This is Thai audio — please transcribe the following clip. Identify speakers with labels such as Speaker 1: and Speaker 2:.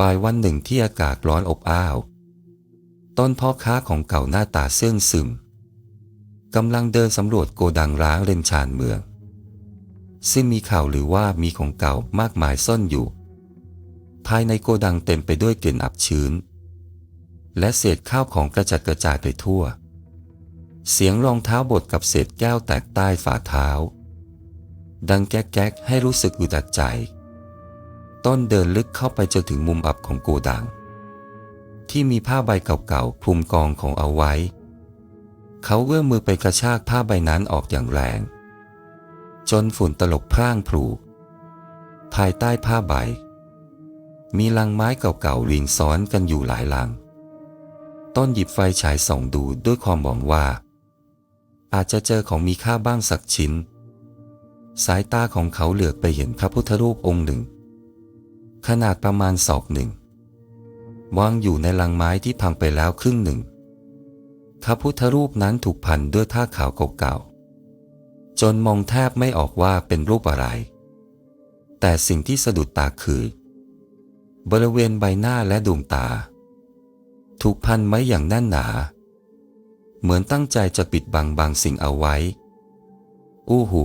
Speaker 1: บ่ายวันหนึ่งที่อากาศร้อนอบอ้าว ต้นพ่อค้าของเก่าหน้าตาเสื่องซึมกำลังเดินสำรวจโกดังร้างเรนชานเมือง ซึ่งมีข่าวหรือว่ามีของเก่ามากมายซ่อนอยู่ ภายในโกดังเต็มไปด้วยกลิ่นอับชื้น และเศษข้าวของกระจัดกระจายไปทั่ว เสียงรองเท้าบดกับเศษแก้วแตกใต้ฝ่าเท้า ดังแก๊กๆให้รู้สึกอึดอัดใจ ต้นเดินลึกเข้าไปจนถึงมุมอับของโกดัง ที่มีผ้าใบเก่าๆคลุมกองของเอาไว้ เขาเอื้อมมือไปกระชากผ้าใบนั้นออกอย่างแรง จนฝุ่นตลบพร่างพลูภายใต้ผ้าใบ มีลังไม้เก่าๆเรียงซ้อนกันอยู่หลายลัง ต้นหยิบไฟฉายส่องดูด้วยความหวังว่า อาจจะเจอของมีค่าบ้างสักชิ้น สายตาของเขาเหลือบไปเห็นพระพุทธรูปองค์หนึ่ง ขนาดประมาณศอกหนึ่งวางอยู่ในลังไม้ที่พังไปแล้วครึ่งหนึ่งพระพุทธรูปนั้นถูกพันด้วยผ้าขาวเก่าๆ จนมองแทบไม่ออกว่าเป็นรูปอะไร แต่สิ่งที่สะดุดตาคือ บริเวณใบหน้าและดวงตา ถูกพันไว้อย่างแน่นหนา เหมือนตั้งใจจะปิดบังบางสิ่งเอาไว้ อู้หู